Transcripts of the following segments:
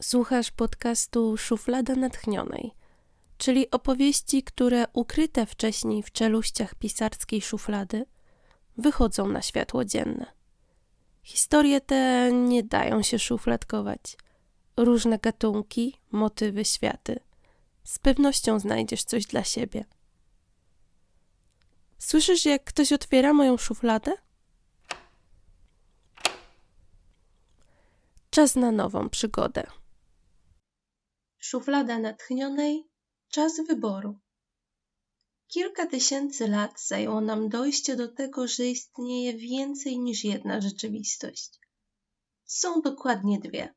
Słuchasz podcastu Szuflada Natchnionej, czyli opowieści, które ukryte wcześniej w czeluściach pisarskiej szuflady wychodzą na światło dzienne. Historie te nie dają się szufladkować. Różne gatunki, motywy, światy. Z pewnością znajdziesz coś dla siebie. Słyszysz, jak ktoś otwiera moją szufladę? Czas na nową przygodę. Szuflada natchnionej, czas wyboru. Kilka tysięcy lat zajęło nam dojście do tego, że istnieje więcej niż jedna rzeczywistość. Są dokładnie dwie: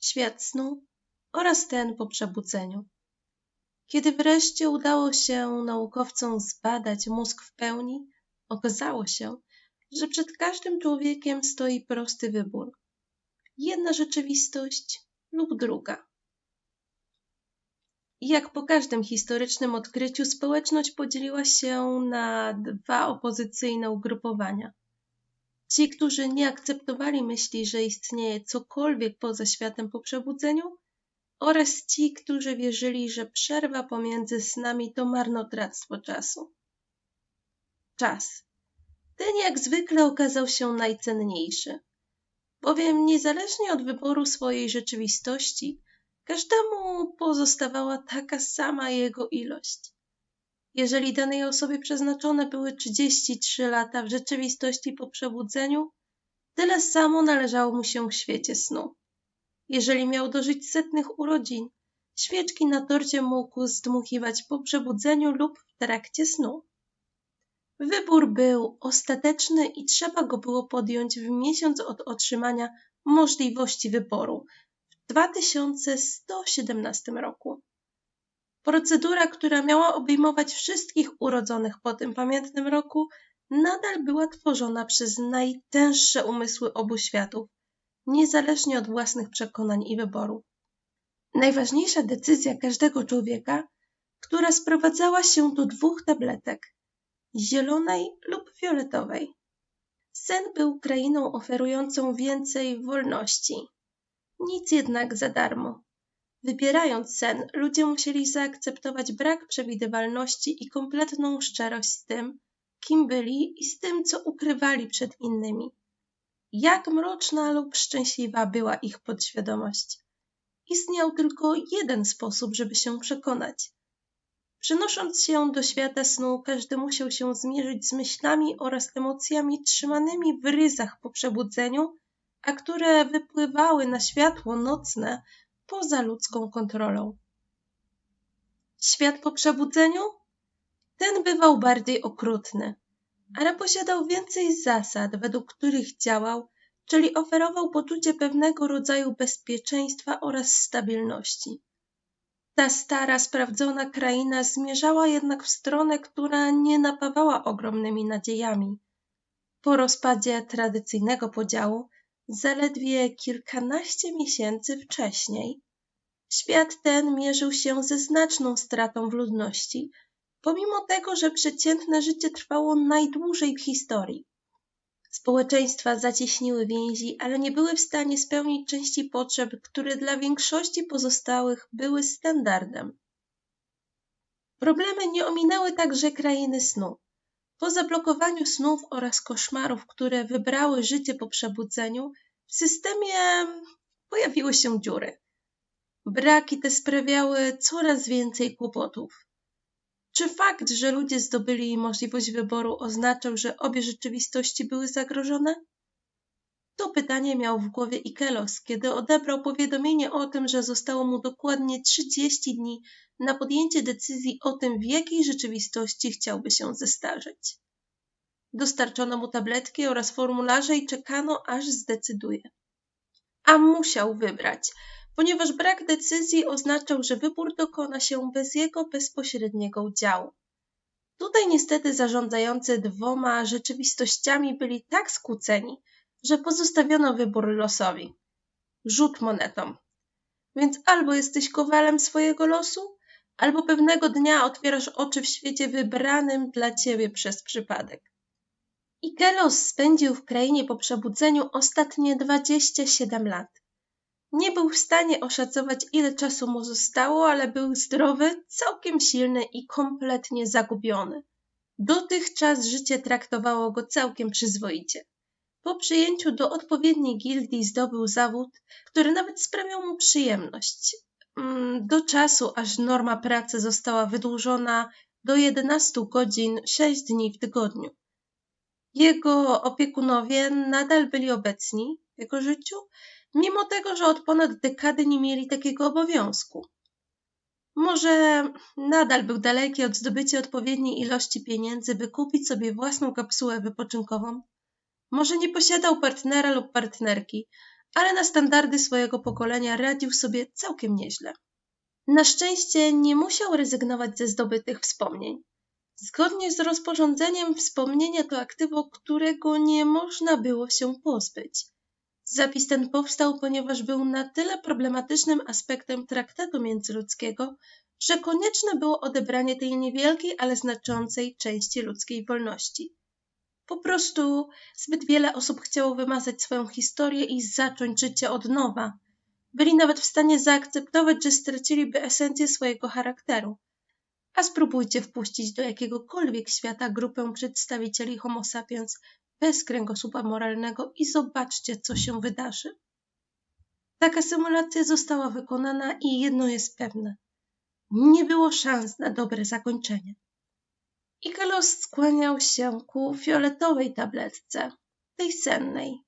świat snu oraz ten po przebudzeniu. Kiedy wreszcie udało się naukowcom zbadać mózg w pełni, okazało się, że przed każdym człowiekiem stoi prosty wybór: jedna rzeczywistość lub druga. Jak po każdym historycznym odkryciu, społeczność podzieliła się na dwa opozycyjne ugrupowania. Ci, którzy nie akceptowali myśli, że istnieje cokolwiek poza światem po przebudzeniu, oraz ci, którzy wierzyli, że przerwa pomiędzy snami to marnotrawstwo czasu. Czas. Ten jak zwykle okazał się najcenniejszy, bowiem niezależnie od wyboru swojej rzeczywistości, Każdemu pozostawała taka sama jego ilość. Jeżeli danej osobie przeznaczone były 33 lata w rzeczywistości po przebudzeniu, tyle samo należało mu się w świecie snu. Jeżeli miał dożyć setnych urodzin, świeczki na torcie mógł zdmuchiwać po przebudzeniu lub w trakcie snu. Wybór był ostateczny i trzeba go było podjąć w miesiąc od otrzymania możliwości wyboru, 2117 roku. Procedura, która miała obejmować wszystkich urodzonych po tym pamiętnym roku, nadal była tworzona przez najtęższe umysły obu światów, niezależnie od własnych przekonań i wyborów. Najważniejsza decyzja każdego człowieka, która sprowadzała się do dwóch tabletek zielonej lub fioletowej. Sen był krainą oferującą więcej wolności, nic jednak za darmo. Wybierając sen, ludzie musieli zaakceptować brak przewidywalności i kompletną szczerość z tym, kim byli i z tym, co ukrywali przed innymi. Jak mroczna lub szczęśliwa była ich podświadomość. Istniał tylko jeden sposób, żeby się przekonać. Przenosząc się do świata snu, każdy musiał się zmierzyć z myślami oraz emocjami trzymanymi w ryzach po przebudzeniu a które wypływały na światło nocne poza ludzką kontrolą. Świat po przebudzeniu? Ten bywał bardziej okrutny, ale posiadał więcej zasad, według których działał, czyli oferował poczucie pewnego rodzaju bezpieczeństwa oraz stabilności. Ta stara, sprawdzona kraina zmierzała jednak w stronę, która nie napawała ogromnymi nadziejami. Po rozpadzie tradycyjnego podziału zaledwie kilkanaście miesięcy wcześniej świat ten mierzył się ze znaczną stratą w ludności, pomimo tego, że przeciętne życie trwało najdłużej w historii. Społeczeństwa zacieśniły więzi, ale nie były w stanie spełnić części potrzeb, które dla większości pozostałych były standardem. Problemy nie ominęły także krainy snu. Po zablokowaniu snów oraz koszmarów, które wybrały życie po przebudzeniu, w systemie pojawiły się dziury. Braki te sprawiały coraz więcej kłopotów. Czy fakt, że ludzie zdobyli możliwość wyboru, oznaczał, że obie rzeczywistości były zagrożone? To pytanie miał w głowie Ikelos, kiedy odebrał powiadomienie o tym, że zostało mu dokładnie 30 dni na podjęcie decyzji o tym, w jakiej rzeczywistości chciałby się zestarzeć. Dostarczono mu tabletki oraz formularze i czekano, aż zdecyduje. A musiał wybrać, ponieważ brak decyzji oznaczał, że wybór dokona się bez jego bezpośredniego udziału. Tutaj niestety zarządzający dwoma rzeczywistościami byli tak skłóceni, że pozostawiono wybór losowi. Rzut monetą. Więc albo jesteś kowalem swojego losu, albo pewnego dnia otwierasz oczy w świecie wybranym dla ciebie przez przypadek. Ikelos spędził w krainie po przebudzeniu ostatnie dwadzieścia siedem lat. Nie był w stanie oszacować, ile czasu mu zostało, ale był zdrowy, całkiem silny i kompletnie zagubiony. Dotychczas życie traktowało go całkiem przyzwoicie. Po przyjęciu do odpowiedniej gildii zdobył zawód, który nawet sprawiał mu przyjemność. Mm, do czasu, aż norma pracy została wydłużona do 11 godzin 6 dni w tygodniu. Jego opiekunowie nadal byli obecni w jego życiu, mimo tego, że od ponad dekady nie mieli takiego obowiązku. Może nadal był daleki od zdobycia odpowiedniej ilości pieniędzy, by kupić sobie własną kapsułę wypoczynkową. Może nie posiadał partnera lub partnerki, ale na standardy swojego pokolenia radził sobie całkiem nieźle. Na szczęście nie musiał rezygnować ze zdobytych wspomnień. Zgodnie z rozporządzeniem wspomnienia to aktywo, którego nie można było się pozbyć. Zapis ten powstał, ponieważ był na tyle problematycznym aspektem traktatu międzyludzkiego, że konieczne było odebranie tej niewielkiej, ale znaczącej części ludzkiej wolności. Po prostu zbyt wiele osób chciało wymazać swoją historię i zacząć życie od nowa. Byli nawet w stanie zaakceptować, że straciliby esencję swojego charakteru. A spróbujcie wpuścić do jakiegokolwiek świata grupę przedstawicieli Homo sapiens bez kręgosłupa moralnego i zobaczcie, co się wydarzy. Taka symulacja została wykonana i jedno jest pewne. Nie było szans na dobre zakończenie. Ikelos skłaniał się ku fioletowej tabletce, tej sennej.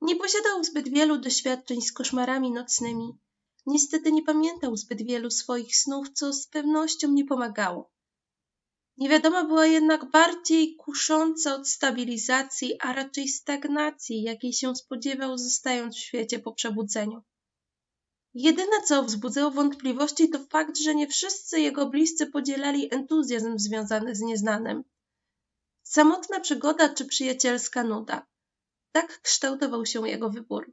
Nie posiadał zbyt wielu doświadczeń z koszmarami nocnymi. Niestety nie pamiętał zbyt wielu swoich snów, co z pewnością nie pomagało. Niewiadoma była jednak bardziej kusząca od stabilizacji, a raczej stagnacji, jakiej się spodziewał, zostając w świecie po przebudzeniu. Jedyne, co wzbudzało wątpliwości, to fakt, że nie wszyscy jego bliscy podzielali entuzjazm związany z nieznanym. Samotna przygoda czy przyjacielska nuda. Tak kształtował się jego wybór.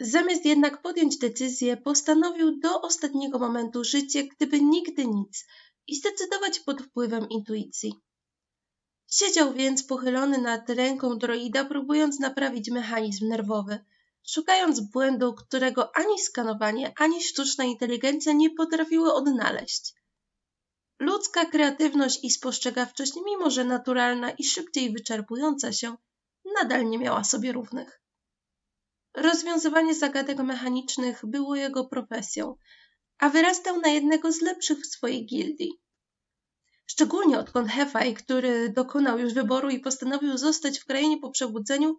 Zamiast jednak podjąć decyzję, postanowił do ostatniego momentu jak gdyby nigdy nic i zdecydować pod wpływem intuicji. Siedział więc pochylony nad ręką droida, próbując naprawić mechanizm nerwowy – szukając błędu, którego ani skanowanie, ani sztuczna inteligencja nie potrafiły odnaleźć. Ludzka kreatywność i spostrzegawczość, mimo że naturalna i szybciej wyczerpująca się, nadal nie miała sobie równych. Rozwiązywanie zagadek mechanicznych było jego profesją, a wyrastał na jednego z lepszych w swojej gildii. Szczególnie odkąd Hefaj, który dokonał już wyboru i postanowił zostać w krainie po przebudzeniu,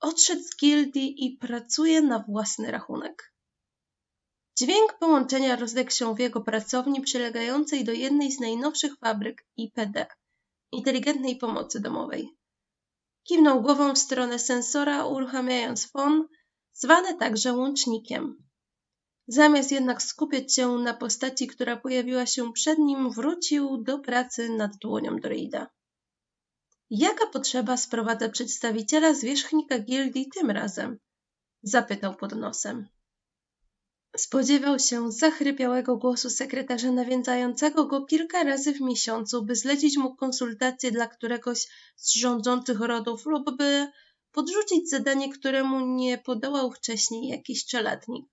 odszedł z gildii i pracuje na własny rachunek. Dźwięk połączenia rozległ się w jego pracowni przylegającej do jednej z najnowszych fabryk IPD, inteligentnej pomocy domowej. Kiwnął głową w stronę sensora, uruchamiając fon, zwany także łącznikiem. Zamiast jednak skupiać się na postaci, która pojawiła się przed nim, wrócił do pracy nad dłonią droida. Jaka potrzeba sprowadza przedstawiciela zwierzchnika gildii tym razem? Zapytał pod nosem. Spodziewał się zachrypiałego głosu sekretarza nawiedzającego go kilka razy w miesiącu, by zlecić mu konsultacje dla któregoś z rządzących rodów lub by podrzucić zadanie, któremu nie podołał wcześniej jakiś czeladnik.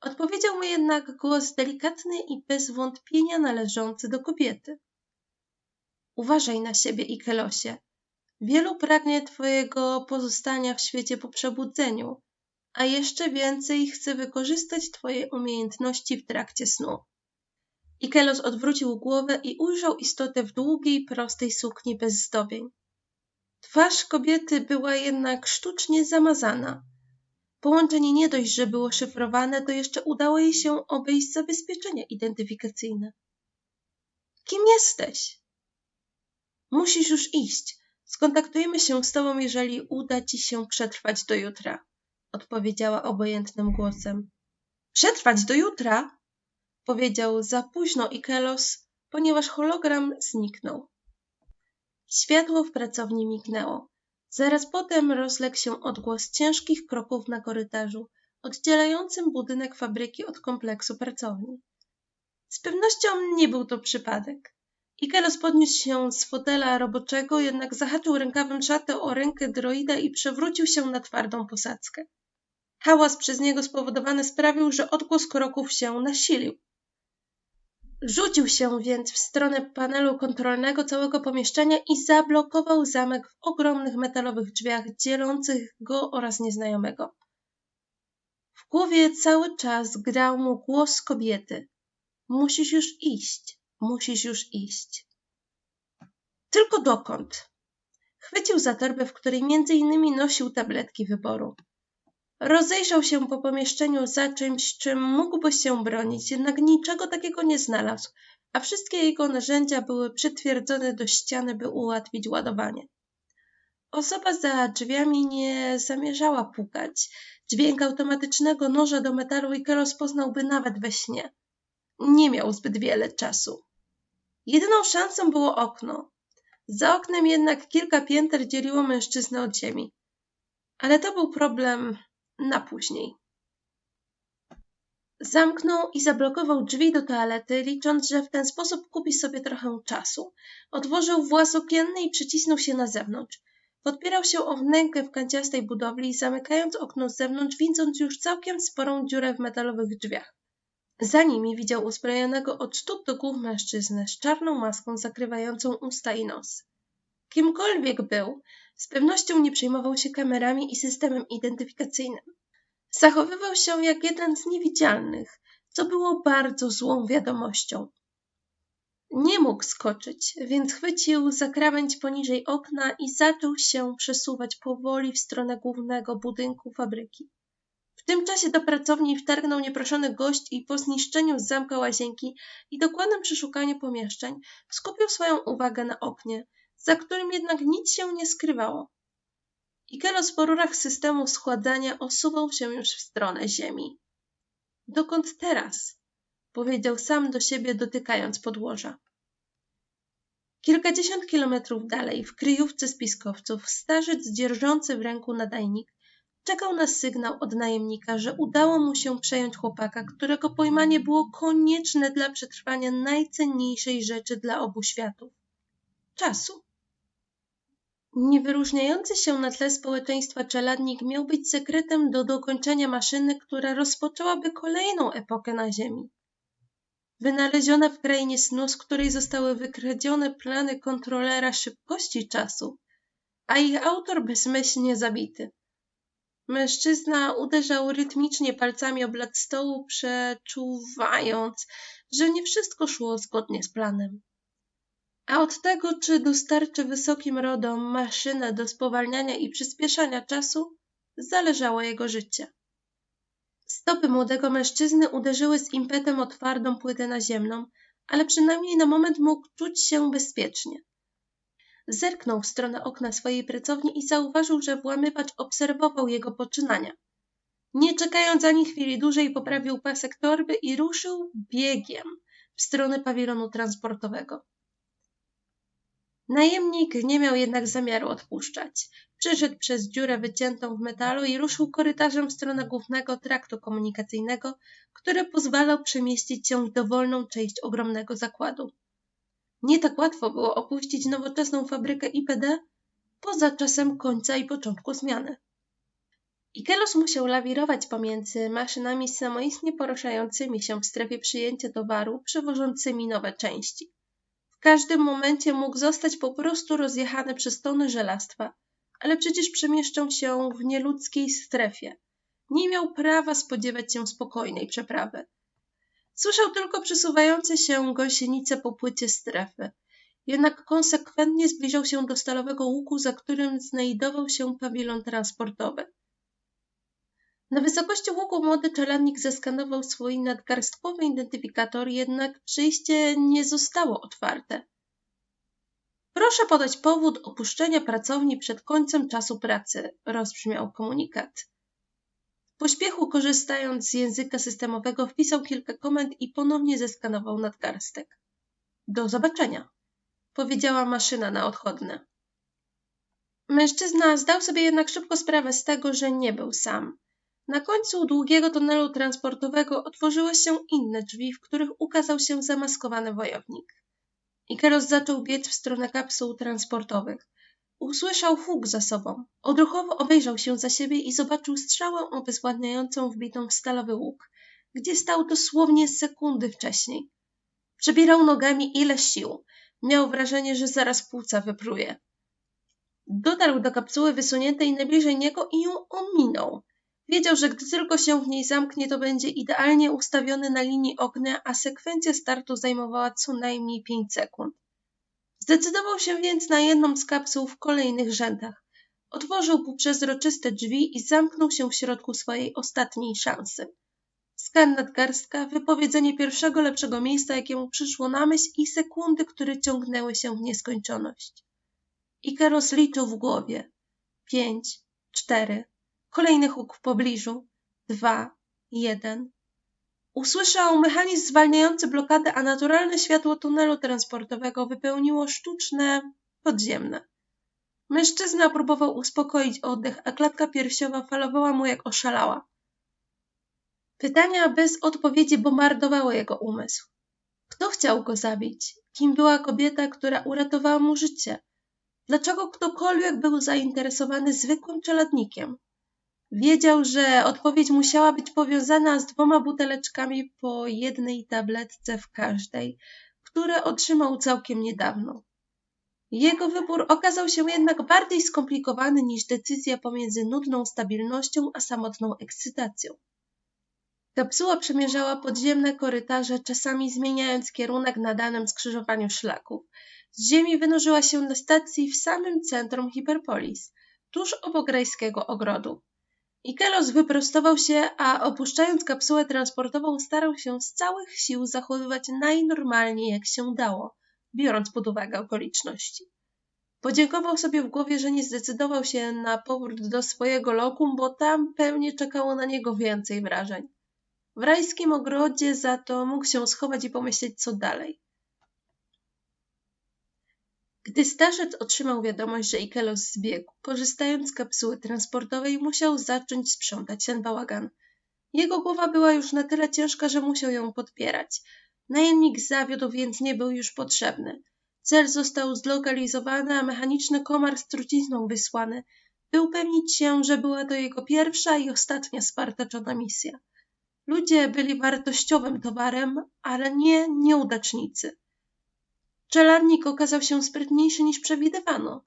Odpowiedział mu jednak głos delikatny i bez wątpienia należący do kobiety. Uważaj na siebie, Ikelosie. Wielu pragnie twojego pozostania w świecie po przebudzeniu, a jeszcze więcej chce wykorzystać twoje umiejętności w trakcie snu. Ikelos odwrócił głowę i ujrzał istotę w długiej, prostej sukni bez zdobień. Twarz kobiety była jednak sztucznie zamazana. Połączenie nie dość, że było szyfrowane, to jeszcze udało jej się obejść zabezpieczenia identyfikacyjne. Kim jesteś? Musisz już iść. Skontaktujemy się z tobą, jeżeli uda ci się przetrwać do jutra, odpowiedziała obojętnym głosem. Przetrwać do jutra? powiedział za późno Ikelos, ponieważ hologram zniknął. Światło w pracowni mignęło. Zaraz potem rozległ się odgłos ciężkich kroków na korytarzu, oddzielającym budynek fabryki od kompleksu pracowni. Z pewnością nie był to przypadek. Ikelos podniósł się z fotela roboczego, jednak zahaczył rękawem szatę o rękę droida i przewrócił się na twardą posadzkę. Hałas przez niego spowodowany sprawił, że odgłos kroków się nasilił. Rzucił się więc w stronę panelu kontrolnego całego pomieszczenia i zablokował zamek w ogromnych metalowych drzwiach dzielących go oraz nieznajomego. W głowie cały czas grał mu głos kobiety. Musisz już iść, musisz już iść. Tylko dokąd? Chwycił za torbę, w której między innymi nosił tabletki wyboru. Rozejrzał się po pomieszczeniu za czymś, czym mógłby się bronić, jednak niczego takiego nie znalazł, a wszystkie jego narzędzia były przytwierdzone do ściany, by ułatwić ładowanie. Osoba za drzwiami nie zamierzała pukać. Dźwięk automatycznego noża do metalu Ike rozpoznałby nawet we śnie. Nie miał zbyt wiele czasu. Jedyną szansą było okno. Za oknem jednak kilka pięter dzieliło mężczyznę od ziemi. Ale to był problem na później. Zamknął i zablokował drzwi do toalety, licząc, że w ten sposób kupi sobie trochę czasu. Otworzył włas okienny i przycisnął się na zewnątrz. Podpierał się o wnękę w kanciastej budowli, zamykając okno z zewnątrz, widząc już całkiem sporą dziurę w metalowych drzwiach. Za nimi widział uzbrojonego od stóp do głów mężczyznę z czarną maską zakrywającą usta i nos. Kimkolwiek był, z pewnością nie przejmował się kamerami i systemem identyfikacyjnym. Zachowywał się jak jeden z niewidzialnych, co było bardzo złą wiadomością. Nie mógł skoczyć, więc chwycił za krawędź poniżej okna i zaczął się przesuwać powoli w stronę głównego budynku fabryki. Tym czasie do pracowni wtargnął nieproszony gość i po zniszczeniu zamka łazienki i dokładnym przeszukaniu pomieszczeń skupił swoją uwagę na oknie, za którym jednak nic się nie skrywało. Ikelos po rurach systemu schładzania osuwał się już w stronę ziemi. Dokąd teraz? powiedział sam do siebie, dotykając podłoża. Kilkadziesiąt kilometrów dalej, w kryjówce spiskowców, starzec dzierżący w ręku nadajnik czekał na sygnał od najemnika, że udało mu się przejąć chłopaka, którego pojmanie było konieczne dla przetrwania najcenniejszej rzeczy dla obu światów czasu. Niewyróżniający się na tle społeczeństwa czeladnik miał być sekretem do dokończenia maszyny, która rozpoczęłaby kolejną epokę na Ziemi. Wynaleziona w krainie snu, z której zostały wykradzione plany kontrolera szybkości czasu, a ich autor bezmyślnie zabity. Mężczyzna uderzał rytmicznie palcami o blat stołu, przeczuwając, że nie wszystko szło zgodnie z planem. A od tego, czy dostarczy wysokim rodom maszynę do spowalniania i przyspieszania czasu, zależało jego życie. Stopy młodego mężczyzny uderzyły z impetem o twardą płytę naziemną, ale przynajmniej na moment mógł czuć się bezpiecznie. Zerknął w stronę okna swojej pracowni i zauważył, że włamywacz obserwował jego poczynania. Nie czekając ani chwili dłużej, poprawił pasek torby i ruszył biegiem w stronę pawilonu transportowego. Najemnik nie miał jednak zamiaru odpuszczać. Przeszedł przez dziurę wyciętą w metalu i ruszył korytarzem w stronę głównego traktu komunikacyjnego, który pozwalał przemieścić się w dowolną część ogromnego zakładu. Nie tak łatwo było opuścić nowoczesną fabrykę IPD poza czasem końca i początku zmiany. Ikelos musiał lawirować pomiędzy maszynami samoistnie poruszającymi się w strefie przyjęcia towaru, przewożącymi nowe części. W każdym momencie mógł zostać po prostu rozjechany przez tony żelastwa, ale przecież przemieszczał się w nieludzkiej strefie. Nie miał prawa spodziewać się spokojnej przeprawy. Słyszał tylko przesuwające się gąsienice po płycie strefy. Jednak konsekwentnie zbliżał się do stalowego łuku, za którym znajdował się pawilon transportowy. Na wysokości łuku młody czeladnik zeskanował swój nadgarstkowy identyfikator, jednak przyjście nie zostało otwarte. Proszę podać powód opuszczenia pracowni przed końcem czasu pracy, rozbrzmiał komunikat. Pośpiechu, korzystając z języka systemowego, wpisał kilka komend i ponownie zeskanował nadgarstek. Do zobaczenia, powiedziała maszyna na odchodne. Mężczyzna zdał sobie jednak szybko sprawę z tego, że nie był sam. Na końcu długiego tunelu transportowego otworzyły się inne drzwi, w których ukazał się zamaskowany wojownik. Ikeros zaczął biec w stronę kapsuł transportowych. Usłyszał huk za sobą. Odruchowo obejrzał się za siebie i zobaczył strzałę obezwładniającą wbitą w stalowy łuk, gdzie stał dosłownie sekundy wcześniej. Przebierał nogami ile sił. Miał wrażenie, że zaraz płuca wypruje. Dotarł do kapsuły wysuniętej najbliżej niego i ją ominął. Wiedział, że gdy tylko się w niej zamknie, to będzie idealnie ustawiony na linii ognia, a sekwencja startu zajmowała co najmniej pięć sekund. Zdecydował się więc na jedną z kapsuł w kolejnych rzędach. Otworzył półprzezroczyste drzwi i zamknął się w środku swojej ostatniej szansy. Skan nadgarstka, wypowiedzenie pierwszego lepszego miejsca, jakiemu przyszło na myśl i sekundy, które ciągnęły się w nieskończoność. Ikaros liczył w głowie. Pięć, cztery, kolejny huk w pobliżu. Dwa, jeden. Usłyszał mechanizm zwalniający blokadę, a naturalne światło tunelu transportowego wypełniło sztuczne, podziemne. Mężczyzna próbował uspokoić oddech, a klatka piersiowa falowała mu jak oszalała. Pytania bez odpowiedzi bombardowały jego umysł. Kto chciał go zabić? Kim była kobieta, która uratowała mu życie? Dlaczego ktokolwiek był zainteresowany zwykłym czeladnikiem? Wiedział, że odpowiedź musiała być powiązana z dwoma buteleczkami po jednej tabletce w każdej, które otrzymał całkiem niedawno. Jego wybór okazał się jednak bardziej skomplikowany niż decyzja pomiędzy nudną stabilnością a samotną ekscytacją. Kapsuła przemierzała podziemne korytarze, czasami zmieniając kierunek na danym skrzyżowaniu szlaków. Z ziemi wynurzyła się na stacji w samym centrum Hiperpolis, tuż obok rajskiego ogrodu. Ikelos wyprostował się, a opuszczając kapsułę transportową starał się z całych sił zachowywać najnormalniej jak się dało, biorąc pod uwagę okoliczności. Podziękował sobie w głowie, że nie zdecydował się na powrót do swojego lokum, bo tam pewnie czekało na niego więcej wrażeń. W rajskim ogrodzie za to mógł się schować i pomyśleć, co dalej. Gdy starzec otrzymał wiadomość, że Ikelos zbiegł, korzystając z kapsuły transportowej, musiał zacząć sprzątać ten bałagan. Jego głowa była już na tyle ciężka, że musiał ją podpierać. Najemnik zawiódł, więc nie był już potrzebny. Cel został zlokalizowany, a mechaniczny komar z trucizną wysłany, by upewnić się, że była to jego pierwsza i ostatnia spartaczona misja. Ludzie byli wartościowym towarem, ale nie nieudacznicy. Czeladnik okazał się sprytniejszy niż przewidywano.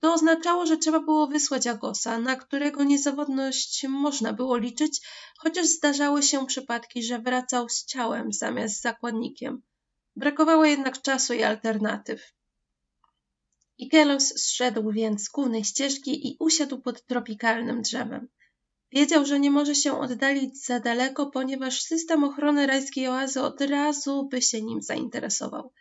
To oznaczało, że trzeba było wysłać Agosa, na którego niezawodność można było liczyć, chociaż zdarzały się przypadki, że wracał z ciałem zamiast z zakładnikiem. Brakowało jednak czasu i alternatyw. Ikelos zszedł więc z głównej ścieżki i usiadł pod tropikalnym drzewem. Wiedział, że nie może się oddalić za daleko, ponieważ system ochrony rajskiej oazy od razu by się nim zainteresował.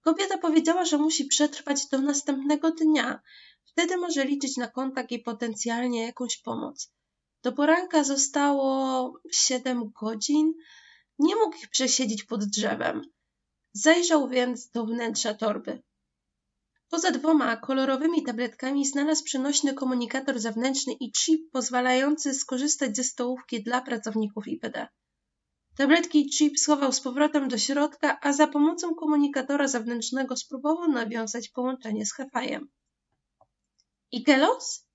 Kobieta powiedziała, że musi przetrwać do następnego dnia. Wtedy może liczyć na kontakt i potencjalnie jakąś pomoc. Do poranka zostało siedem godzin. Nie mógł ich przesiedzieć pod drzewem. Zajrzał więc do wnętrza torby. Poza dwoma kolorowymi tabletkami znalazł przenośny komunikator zewnętrzny i chip pozwalający skorzystać ze stołówki dla pracowników IPD. Tabletki chip schował z powrotem do środka, a za pomocą komunikatora zewnętrznego spróbował nawiązać połączenie z Hefajem. Ikelos?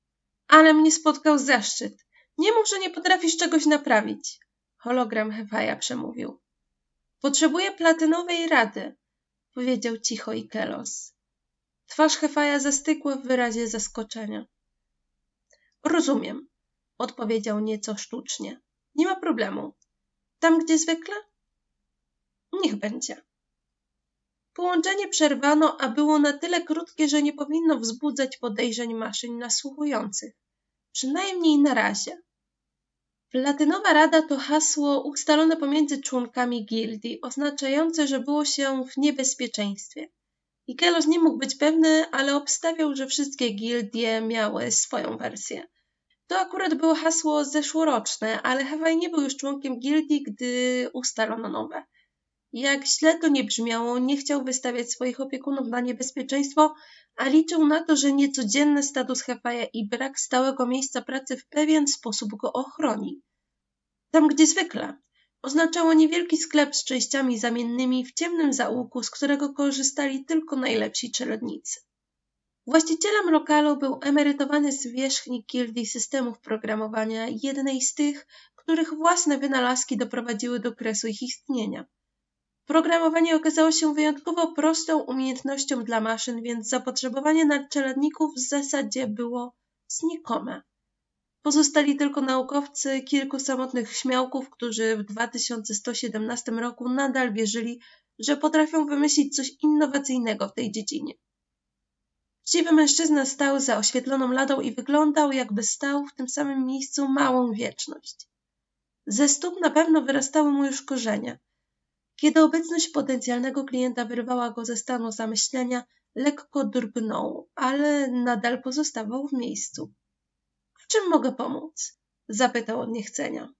Ale mnie spotkał zaszczyt. Nie mów, że nie potrafisz czegoś naprawić. Hologram Hefaja przemówił. Potrzebuję platynowej rady, powiedział cicho Ikelos. Twarz Hefaja zastygła w wyrazie zaskoczenia. Rozumiem, odpowiedział nieco sztucznie. Nie ma problemu. Tam, gdzie zwykle? Niech będzie. Połączenie przerwano, a było na tyle krótkie, że nie powinno wzbudzać podejrzeń maszyn nasłuchujących. Przynajmniej na razie. Platynowa Rada to hasło ustalone pomiędzy członkami gildii, oznaczające, że było się w niebezpieczeństwie. Ikelos nie mógł być pewny, ale obstawiał, że wszystkie gildie miały swoją wersję. To akurat było hasło zeszłoroczne, ale Hawaj nie był już członkiem gildii, gdy ustalono nowe. Jak źle to nie brzmiało, nie chciał wystawiać swoich opiekunów na niebezpieczeństwo, a liczył na to, że niecodzienny status Hefaja i brak stałego miejsca pracy w pewien sposób go ochroni. Tam, gdzie zwykle. Oznaczało niewielki sklep z częściami zamiennymi w ciemnym zaułku, z którego korzystali tylko najlepsi czeladnicy. Właścicielem lokalu był emerytowany zwierzchnik Gildii Systemów Programowania, jednej z tych, których własne wynalazki doprowadziły do kresu ich istnienia. Programowanie okazało się wyjątkowo prostą umiejętnością dla maszyn, więc zapotrzebowanie na czeladników w zasadzie było znikome. Pozostali tylko naukowcy, kilku samotnych śmiałków, którzy w 2117 roku nadal wierzyli, że potrafią wymyślić coś innowacyjnego w tej dziedzinie. Siwy mężczyzna stał za oświetloną ladą i wyglądał, jakby stał w tym samym miejscu małą wieczność. Ze stóp na pewno wyrastały mu już korzenie. Kiedy obecność potencjalnego klienta wyrwała go ze stanu zamyślenia, lekko drgnął, ale nadal pozostawał w miejscu. W czym mogę pomóc? zapytał od niechcenia.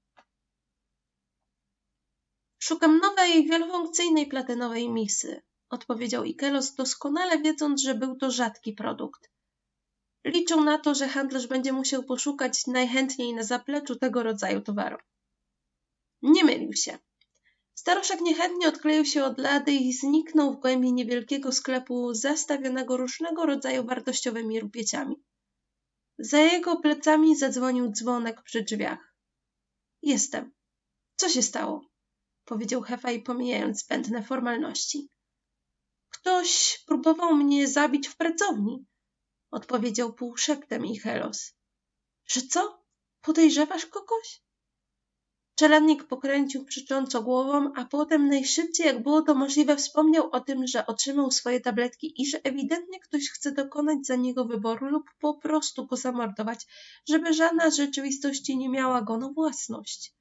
Szukam nowej, wielofunkcyjnej platynowej misy, odpowiedział Ikelos, doskonale wiedząc, że był to rzadki produkt. Liczą na to, że handlarz będzie musiał poszukać najchętniej na zapleczu tego rodzaju towaru. Nie mylił się. Staruszek niechętnie odkleił się od lady i zniknął w głębi niewielkiego sklepu zastawionego różnego rodzaju wartościowymi rupieciami. Za jego plecami zadzwonił dzwonek przy drzwiach. Jestem. Co się stało? powiedział Hefaj, pomijając zbędne formalności. Ktoś próbował mnie zabić w pracowni, odpowiedział półszeptem Ichelos. Że co? Podejrzewasz kogoś? Czeladnik pokręcił przecząco głową, a potem najszybciej jak było to możliwe wspomniał o tym, że otrzymał swoje tabletki i że ewidentnie ktoś chce dokonać za niego wyboru lub po prostu go zamordować, żeby żadna z rzeczywistości nie miała go na własność.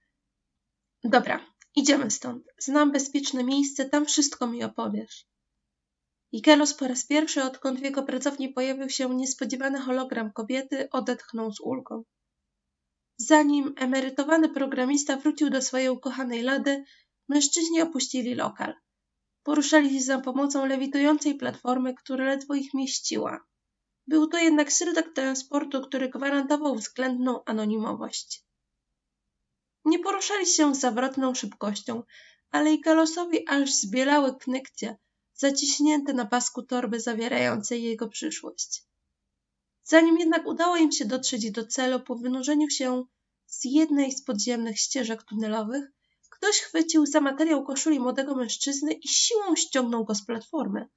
Dobra, idziemy stąd. Znam bezpieczne miejsce, tam wszystko mi opowiesz. Ikelos po raz pierwszy, odkąd w jego pracowni pojawił się niespodziewany hologram kobiety, odetchnął z ulgą. Zanim emerytowany programista wrócił do swojej ukochanej lady, mężczyźni opuścili lokal. Poruszali się za pomocą lewitującej platformy, która ledwo ich mieściła. Był to jednak środek transportu, który gwarantował względną anonimowość. Nie poruszali się z zawrotną szybkością, ale i aż zbielały knykcie, zaciśnięte na pasku torby zawierającej jego przyszłość. Zanim jednak udało im się dotrzeć do celu, po wynurzeniu się z jednej z podziemnych ścieżek tunelowych, ktoś chwycił za materiał koszuli młodego mężczyzny i siłą ściągnął go z platformy.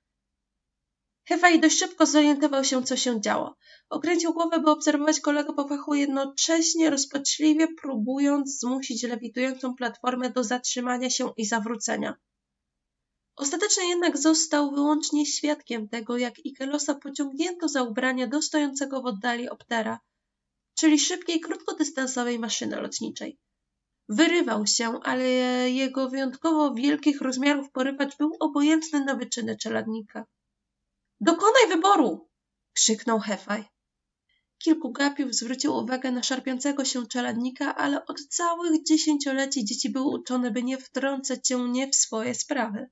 Hewaj dość szybko zorientował się, co się działo. Okręcił głowę, by obserwować kolegę po fachu, jednocześnie rozpaczliwie próbując zmusić lewitującą platformę do zatrzymania się i zawrócenia. Ostatecznie jednak został wyłącznie świadkiem tego, jak Ikelosa pociągnięto za ubranie do stojącego w oddali optera, czyli szybkiej, krótkodystansowej maszyny lotniczej. Wyrywał się, ale jego wyjątkowo wielkich rozmiarów porywacz był obojętny na wyczyny czeladnika. Dokonaj wyboru! krzyknął Hefaj. Kilku gapiów zwróciło uwagę na szarpiącego się czeladnika, ale od całych dziesięcioleci dzieci były uczone, by nie wtrącać się nie w swoje sprawy.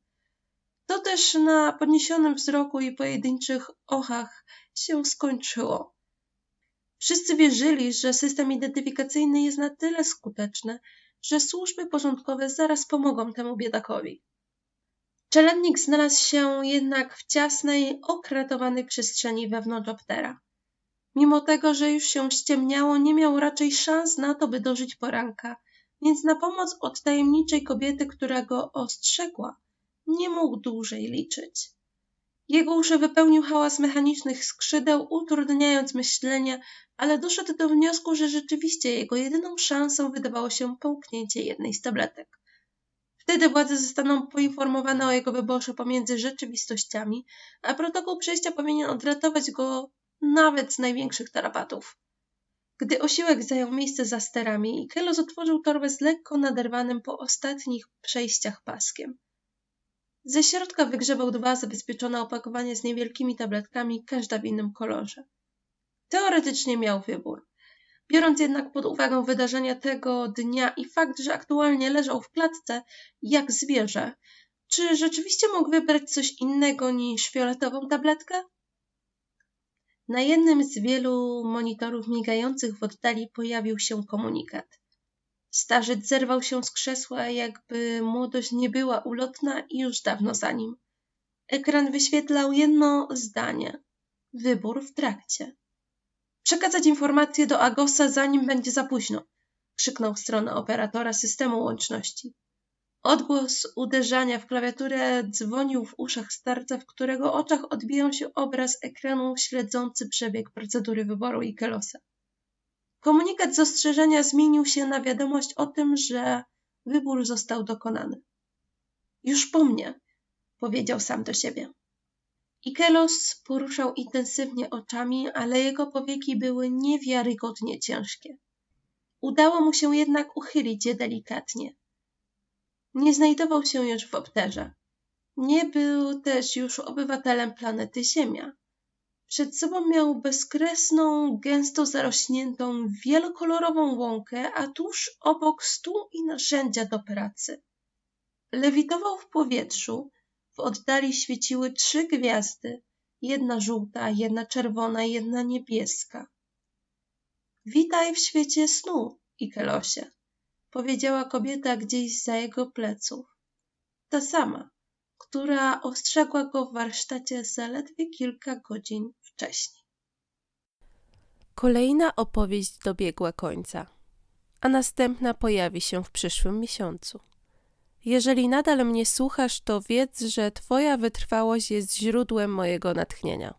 To też na podniesionym wzroku i pojedynczych ochach się skończyło. Wszyscy wierzyli, że system identyfikacyjny jest na tyle skuteczny, że służby porządkowe zaraz pomogą temu biedakowi. Czeladnik znalazł się jednak w ciasnej, okratowanej przestrzeni wewnątrz optera. Mimo tego, że już się ściemniało, nie miał raczej szans na to, by dożyć poranka, więc na pomoc od tajemniczej kobiety, która go ostrzegła, nie mógł dłużej liczyć. Jego uszy wypełnił hałas mechanicznych skrzydeł, utrudniając myślenie, ale doszedł do wniosku, że rzeczywiście jego jedyną szansą wydawało się połknięcie jednej z tabletek. Wtedy władze zostaną poinformowane o jego wyborze pomiędzy rzeczywistościami, a protokół przejścia powinien odratować go nawet z największych tarapatów. Gdy osiłek zajął miejsce za sterami, Kelos otworzył torbę z lekko naderwanym po ostatnich przejściach paskiem. Ze środka wygrzebał dwa zabezpieczone opakowania z niewielkimi tabletkami, każda w innym kolorze. Teoretycznie miał wybór. Biorąc jednak pod uwagę wydarzenia tego dnia i fakt, że aktualnie leżał w klatce jak zwierzę, czy rzeczywiście mógł wybrać coś innego niż fioletową tabletkę? Na jednym z wielu monitorów migających w oddali pojawił się komunikat. Starzec zerwał się z krzesła, jakby młodość nie była ulotna i już dawno za nim. Ekran wyświetlał jedno zdanie. wybór w trakcie. Przekazać informację do Agosa, zanim będzie za późno, krzyknął w stronę operatora systemu łączności. Odgłos uderzania w klawiaturę dzwonił w uszach starca, w którego oczach odbijał się obraz ekranu śledzący przebieg procedury wyboru Ikelosa. Komunikat z ostrzeżenia zmienił się na wiadomość o tym, że wybór został dokonany. Już po mnie, powiedział sam do siebie. Ikelos poruszał intensywnie oczami, ale jego powieki były niewiarygodnie ciężkie. Udało mu się jednak uchylić je delikatnie. Nie znajdował się już w obterze. Nie był też już obywatelem planety Ziemia. Przed sobą miał bezkresną, gęsto zarośniętą, wielokolorową łąkę, a tuż obok stół i narzędzia do pracy. Lewitował w powietrzu, w oddali świeciły trzy gwiazdy, jedna żółta, jedna czerwona, jedna niebieska. Witaj w świecie snu, Ikelosie, powiedziała kobieta gdzieś za jego pleców. Ta sama, która ostrzegła go w warsztacie zaledwie kilka godzin wcześniej. Kolejna opowieść dobiegła końca, a następna pojawi się w przyszłym miesiącu. Jeżeli nadal mnie słuchasz, to wiedz, że Twoja wytrwałość jest źródłem mojego natchnienia.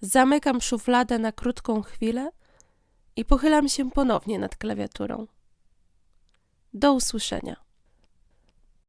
Zamykam szufladę na krótką chwilę i pochylam się ponownie nad klawiaturą. Do usłyszenia.